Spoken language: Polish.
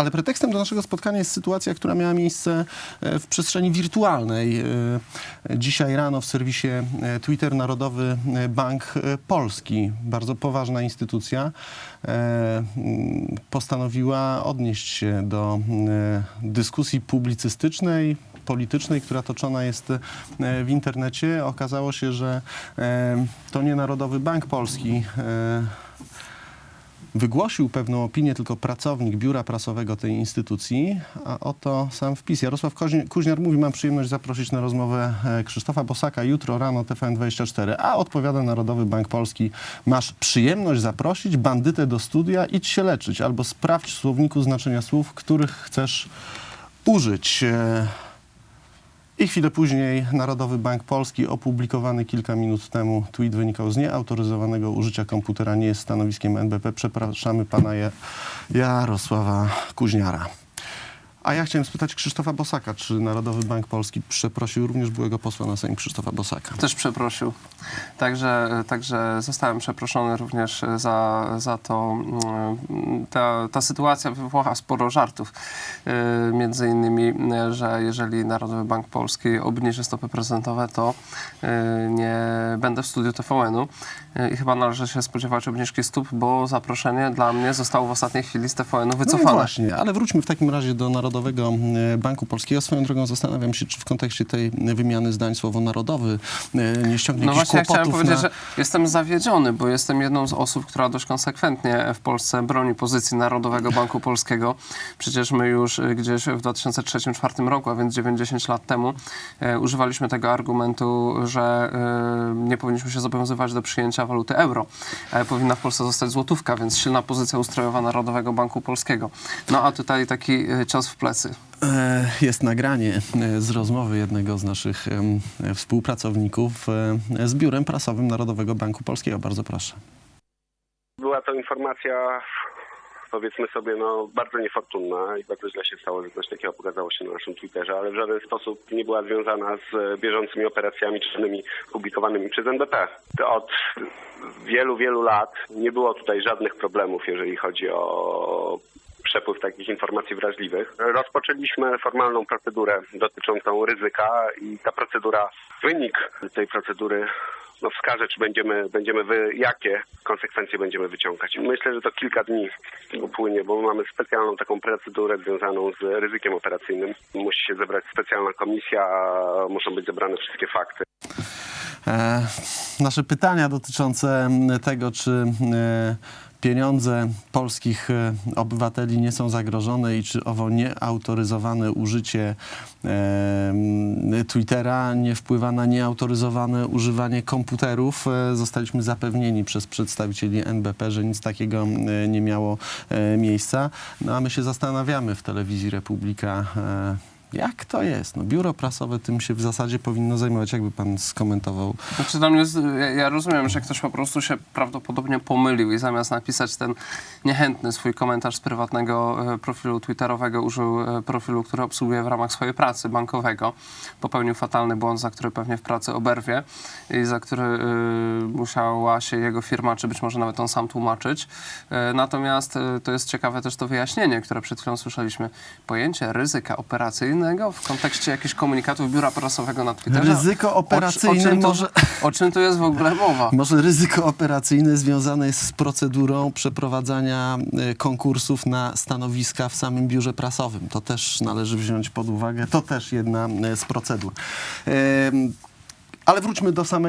Ale pretekstem do naszego spotkania jest sytuacja, która miała miejsce e, w przestrzeni wirtualnej. E, Dzisiaj rano w serwisie e, Twitter Narodowy Bank Polski, bardzo poważna instytucja, postanowiła odnieść się do dyskusji publicystycznej, politycznej, która toczona jest w internecie. Okazało się, że to nie Narodowy Bank Polski wygłosił pewną opinię tylko pracownik biura prasowego tej instytucji, a oto sam wpis. Jarosław Kuźniar mówi, mam przyjemność zaprosić na rozmowę e, Krzysztofa Bosaka jutro rano TVN24, a odpowiada Narodowy Bank Polski, masz przyjemność zaprosić bandytę do studia, idź się leczyć, albo sprawdź w słowniku znaczenia słów, których chcesz użyć. I chwilę później Narodowy Bank Polski opublikowany kilka minut temu tweet wynikał z nieautoryzowanego użycia komputera, nie jest stanowiskiem NBP. Przepraszamy pana Ja- Jarosława Kuźniara. A ja chciałem spytać Krzysztofa Bosaka, czy Narodowy Bank Polski przeprosił również byłego posła na Sejm Krzysztofa Bosaka? Też przeprosił. Także, także zostałem przeproszony również za, za to. mm, Ta, ta sytuacja wywołała sporo żartów. Yy, Między innymi, że jeżeli Narodowy Bank Polski obniży stopy procentowe, to yy, nie będę w studiu TVN-u. Yy, I chyba należy się spodziewać obniżki stóp, bo zaproszenie dla mnie zostało w ostatniej chwili z TVN-u No wycofane. właśnie, ale wróćmy w takim razie do Narodowego e, Banku Polskiego. Swoją drogą zastanawiam się, czy w kontekście tej wymiany zdań słowo narodowy e, nie ściągnie No właśnie ja chciałem powiedzieć, na... że jestem zawiedziony, bo jestem jedną z osób, która dość konsekwentnie w Polsce broni pozycji Narodowego Banku Polskiego. Przecież my już y, gdzieś w 2003-2004 roku, a więc 90 lat temu, e, używaliśmy tego argumentu, że e, nie powinniśmy się zobowiązywać do przyjęcia waluty euro. E, powinna w Polsce zostać złotówka, więc silna pozycja ustrojowa Narodowego Banku Polskiego. No a tutaj taki e, cios w plecy. E, Jest nagranie e, z rozmowy jednego z naszych współpracowników e, z biurem prasowym Narodowego Banku Polskiego. Bardzo proszę. Była to informacja, powiedzmy sobie, no, bardzo niefortunna i bardzo źle się stało, że coś takiego pokazało się na naszym Twitterze, ale w żaden sposób nie była związana z bieżącymi operacjami czynnymi publikowanymi przez NBP. To Od wielu, wielu lat nie było tutaj żadnych problemów, jeżeli chodzi o przepływ takich informacji wrażliwych. Rozpoczęliśmy formalną procedurę dotyczącą ryzyka i ta procedura, wynik tej procedury no wskaże, czy będziemy, będziemy wy, jakie konsekwencje będziemy wyciągać. Myślę, że to kilka dni upłynie, bo mamy specjalną taką procedurę związaną z ryzykiem operacyjnym. Musi się zebrać specjalna komisja, muszą być zebrane wszystkie fakty. E, nasze pytania dotyczące tego, czy e, pieniądze polskich e, obywateli nie są zagrożone i czy owo nieautoryzowane użycie e, Twittera nie wpływa na nieautoryzowane używanie komputerów. E, Zostaliśmy zapewnieni przez przedstawicieli NBP, że nic takiego nie miało e, miejsca. No a my się zastanawiamy w telewizji Republika, e, jak to jest? No, biuro prasowe tym się w zasadzie powinno zajmować. Jakby pan skomentował? Znaczy z- ja, rozumiem, że ktoś po prostu się prawdopodobnie pomylił i zamiast napisać ten niechętny swój komentarz z prywatnego e, profilu twitterowego użył e, profilu, który obsługuje w ramach swojej pracy bankowego. Popełnił fatalny błąd, za który pewnie w pracy oberwie i za który e, musiała się jego firma, czy być może nawet on sam tłumaczyć. E, Natomiast e, to jest ciekawe też to wyjaśnienie, które przed chwilą słyszeliśmy. Pojęcie ryzyka operacyjnego w kontekście jakichś komunikatów biura prasowego na Twitterze. Ryzyko operacyjne o, czym tu- może- O czym tu jest w ogóle mowa? Może ryzyko operacyjne związane jest z procedurą przeprowadzania e, konkursów na stanowiska w samym biurze prasowym. To też należy wziąć pod uwagę. To też jedna e, z procedur. Ale wróćmy do samej